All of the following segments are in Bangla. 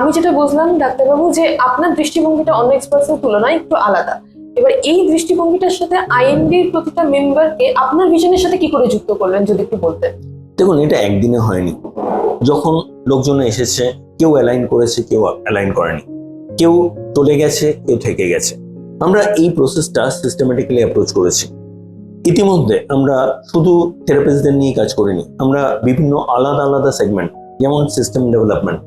আমি যেটা বুঝলাম, ডাক্তারবাবু, যে আপনার দৃষ্টিভঙ্গিটা অন্য এক্সপার্টসের তুলনায় একটু আলাদা। এবার এই দৃষ্টিভঙ্গিটার সাথে আইএনডির প্রতিটা মেম্বারকে আপনার ভিশনের সাথে কি করে যুক্ত করলেন, যদি একটু বলতেন? দেখুন, এটা একদিনে হয়নি। যখন লোকজন এসেছে, কেউ অ্যালাইন করেছে, কেউ অ্যালাইন করেনি। কেউ চলে গেছে, কেউ থেকে গেছে। আমরা এই প্রসেসটা সিস্টেমেটিক্যালি অ্যাপ্রোচ করেছি। ইতিমধ্যে আমরা শুধু থেরাপিস্টদের নিয়ে কাজ করিনি, আমরা বিভিন্ন আলাদা আলাদা সেগমেন্ট যেমন সিস্টেম ডেভেলপমেন্ট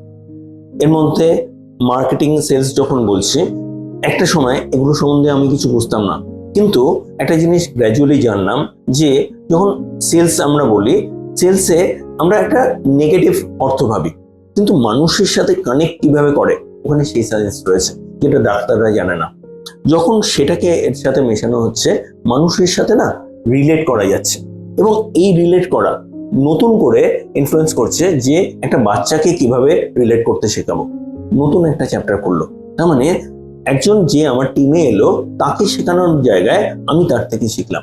এর মধ্যে মার্কেটিং সেলস যখন বলছি, একটা সময় এগুলো সম্বন্ধে আমি কিছু বুঝতাম না। কিন্তু একটা জিনিস গ্র্যাজুয়ালি জানলাম যে যখন সেলস আমরা বলি সেলসে আমরা একটা নেগেটিভ অর্থ ভাবি। কিন্তু মানুষের সাথে কানেক্ট কীভাবে করে? ওখানে সেই সায়েন্স রয়েছে, যেটা ডাক্তাররা জানে না। যখন সেটাকে এর সাথে মেশানো হচ্ছে, মানুষের সাথে না রিলেট করা যাচ্ছে। এবং এই রিলেট করা নতুন করে ইনফ্লুয়েন্স করছে যে একটা বাচ্চাকে কীভাবে রিলেট করতে শেখাবো। নতুন একটা চ্যাপ্টার করল তার মানে একজন যে আমার টিমে এলো, তাকে শেখানোর জায়গায় আমি তার থেকে শিখলাম।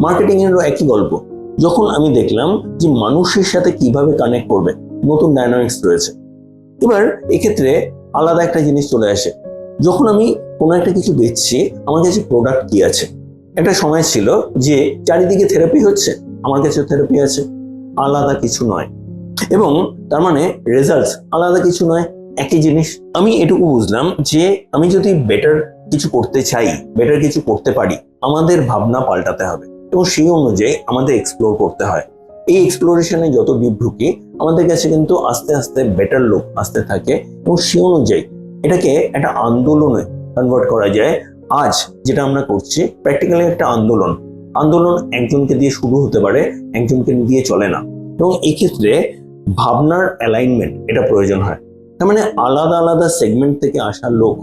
মার্কেটিং এরও একই গল্প। যখন আমি দেখলাম যে মানুষের সাথে কীভাবে কানেক্ট করবে, নতুন ডায়নামিক্স রয়েছে। এবার এক্ষেত্রে আলাদা একটা জিনিস চলে আসে। যখন আমি কোনো একটা কিছু বেচছি আমার কাছে প্রোডাক্ট কি আছে? একটা সময় ছিল যে চারিদিকে থেরাপি হচ্ছে, আমার কাছে থেরাপি আছে। আলাদা কিছু নয়। এবং তার মানে রেজাল্টস আলাদা কিছু নয়, একই জিনিস। আমি এটুকু বুঝলাম যে আমি যদি বেটার কিছু করতে চাই বেটার কিছু করতে পারি, আমাদের ভাবনা পাল্টাতে হবে। এবং সেই অনুযায়ী আমাদের এক্সপ্লোর করতে হয়। এই এক্সপ্লোরেশনে যত ডিপ ঢুকি, আমাদের কাছে কিন্তু আস্তে আস্তে বেটার লোক আসতে থাকে। এবং সেই অনুযায়ী এটাকে একটা আন্দোলনে কনভার্ট করা যায়। আজ যেটা আমরা করছি প্র্যাকটিক্যালি একটা আন্দোলন। আন্দোলন একজনকে দিয়ে শুরু হতে পারে, একজনকে দিয়ে চলে না। এবং এক্ষেত্রে ভাবনার অ্যালাইনমেন্ট এটা প্রয়োজন হয়। তার মানে আলাদা আলাদা সেগমেন্ট থেকে আসা লোক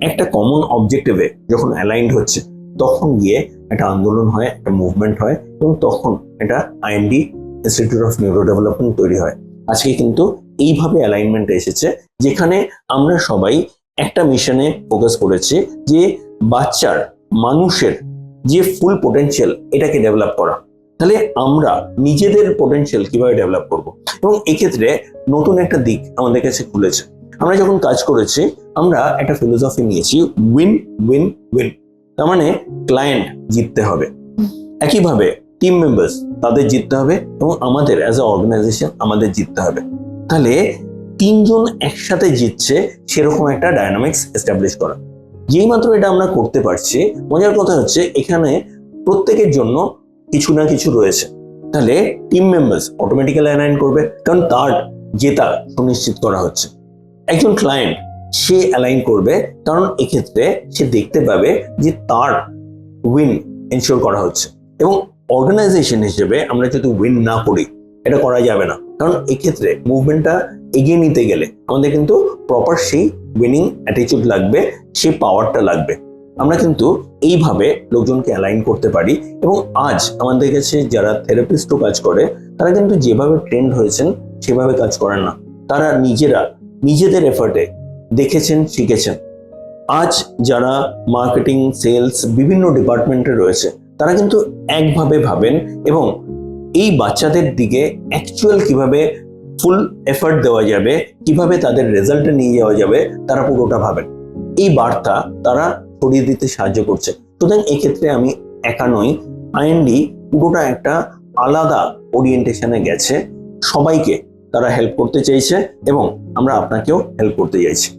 একটা কমন অবজেক্টিভে যখন অ্যালাইন্ড হচ্ছে, তখন গিয়ে একটা আন্দোলন হয়, একটা মুভমেন্ট হয় এবং তখন এটা IND institute of neuro development তৈরি হয়। আজকে কিন্তু এইভাবে অ্যালাইনমেন্ট এসেছে, যেখানে আমরা সবাই একটা মিশনে ফোকাস করেছি যে বাচ্চার, মানুষের যে ফুল পোটেনশিয়াল এটাকে ডেভেলপ করা। তাহলে আমরা নিজেদের পোটেনশিয়াল কীভাবে ডেভেলপ করব? এবং এক্ষেত্রে নতুন একটা দিক আমাদের কাছে খুলেছে। আমরা যখন কাজ করেছি, আমরা একটা ফিলোসফি নিয়েছি উইন উইন উইন তার মানে ক্লায়েন্ট জিততে হবে। একইভাবে টিম মেম্বার্স তাদের জিততে হবে এবং আমাদের অ্যাজ এ অর্গানাইজেশন আমাদের জিততে হবে। তাহলে তিনজন একসাথে জিতছে, সেরকম একটা ডায়নামিক্স এস্টাবলিশ করা। যেই মাত্র এটা আমরা করতে পারছি, মজার কথা হচ্ছে এখানে প্রত্যেকের জন্য কিছু না কিছু রয়েছে। তাহলে টিম মেম্বার্স অটোমেটিক্যালি অ্যালাইন করবে, কারণ তার জেতা সুনিশ্চিত করা হচ্ছে। একজন ক্লায়েন্ট সে অ্যালাইন করবে, কারণ এক্ষেত্রে সে দেখতে পাবে যে তার উইন এনশিওর করা হচ্ছে। এবং অর্গানাইজেশন হিসেবে আমরা যদি উইন না করি, এটা করা যাবে না। কারণ এক্ষেত্রে মুভমেন্টটা এগিয়ে নিতে গেলে আমাদের কিন্তু প্রপার সেই উইনিং অ্যাটিচিউড লাগবে, সেই পাওয়ারটা লাগবে। আমরা কিন্তু এইভাবে লোকজনকে অ্যালাইন করতে পারি এবং আজ আমাদের কাছে যারা থেরাপিস্টও কাজ করে, তারা কিন্তু যেভাবে ট্রেন্ড হয়েছেন, সেভাবে কাজ করেন না। তারা নিজেরা, নিজেদের এফার্টে দেখেছেন, শিখেছেন। আজ যারা মার্কেটিং সেলস বিভিন্ন ডিপার্টমেন্টে রয়েছে, তারা কিন্তু একভাবে ভাবেন এবং এই বাচ্চাদের দিকে অ্যাকচুয়াল কীভাবে ফুল এফার্ট দেওয়া যাবে, কীভাবে তাদের রেজাল্টে নিয়ে যাওয়া যাবে, তারা পুরোটা ভাবেন। এই বার্তা তারা ছড়িয়ে দিতে সাহায্য করছে। সুতরাং এক্ষেত্রে আমি একা নই আইএনডি পুরোটা একটা আলাদা ওরিয়েন্টেশনে গেছে। সবাইকে তারা হেল্প করতে চাইছে এবং আমরা আপনাকেও হেল্প করতে চাইছি।